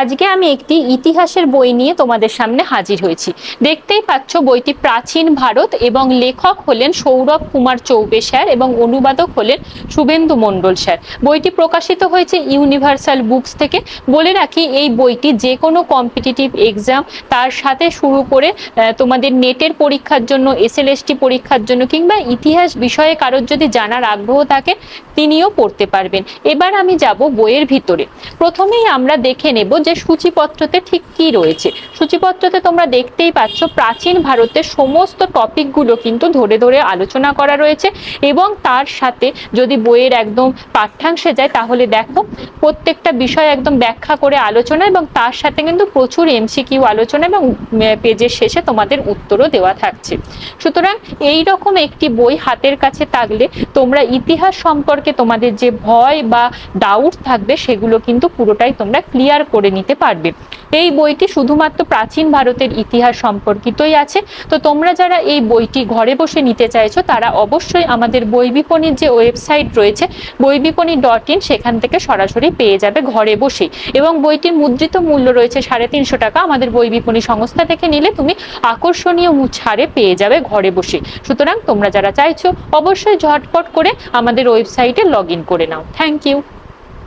আজকে আমি একটি ইতিহাসের বই নিয়ে তোমাদের সামনে হাজির হয়েছি। দেখতেই পাচ্ছ বইটি প্রাচীন ভারত এবং লেখক হলেন সৌরভ কুমার চৌবে স্যার এবং অনুবাদক হলেন শুভেন্দু মণ্ডল স্যার। বইটি প্রকাশিত হয়েছে ইউনিভার্সাল বুকস থেকে। বলে রাখি, এই বইটি যে কোনো কম্পিটিটিভ এক্সাম, তার সাথে শুরু করে তোমাদের নেটের পরীক্ষার জন্য, এসএলএসটি পরীক্ষার জন্য কিংবা ইতিহাস বিষয়ে কারোর যদি জানার আগ্রহ থাকে, তিনিও পড়তে পারবেন। এবার আমি যাব বইয়ের ভিতরে। প্রথমেই আমরা দেখে নেব যে সূচিপত্রতে ঠিক কি রয়েছে। সূচিপত্রতে তোমরা দেখতেই পাচ্ছ, প্রাচীন ভারতের সমস্ত টপিকগুলো কিন্তু ধরে ধরে আলোচনা করা রয়েছে এবং তার সাথে যদি বইয়ের একদম পাঠ্যাংশে যায়, তাহলে দেখো প্রত্যেকটা বিষয় একদম ব্যাখ্যা করে আলোচনা এবং তার সাথে কিন্তু প্রচুর এমসিকিউ আলোচনা এবং পেজের শেষে তোমাদের উত্তরও দেওয়া থাকছে। সুতরাং এই রকম একটি বই হাতের কাছে থাকলে তোমরা ইতিহাস সম্পর্কে তোমাদের যে ভয় বা ডাউট থাকবে, সেগুলো কিন্তু পুরোটাই তোমরা ক্লিয়ার করে নিতে পারবে। এই বইটি শুধুমাত্র প্রাচীন ভারতের ইতিহাস সম্পর্কিতই আছে। তো তোমরা যারা এই বইটি ঘরে বসে নিতে চাইছো, তারা অবশ্যই আমাদের বই বিপণীর যে ওয়েবসাইট রয়েছে বই বিপণী ডট ইন, সেখান থেকে সরাসরি পেয়ে যাবে ঘরে বসেই। এবং বইটির মুদ্রিত মূল্য রয়েছে সাড়ে তিনশো টাকা। আমাদের বই বিপণী সংস্থা থেকে নিলে তুমি আকর্ষণীয় ছাড়ে পেয়ে যাবে ঘরে বসে সুতরাং তোমরা যারা চাইছো, অবশ্যই ঝটপট করে আমাদের ওয়েবসাইটে লগ করে নাও। Thank you.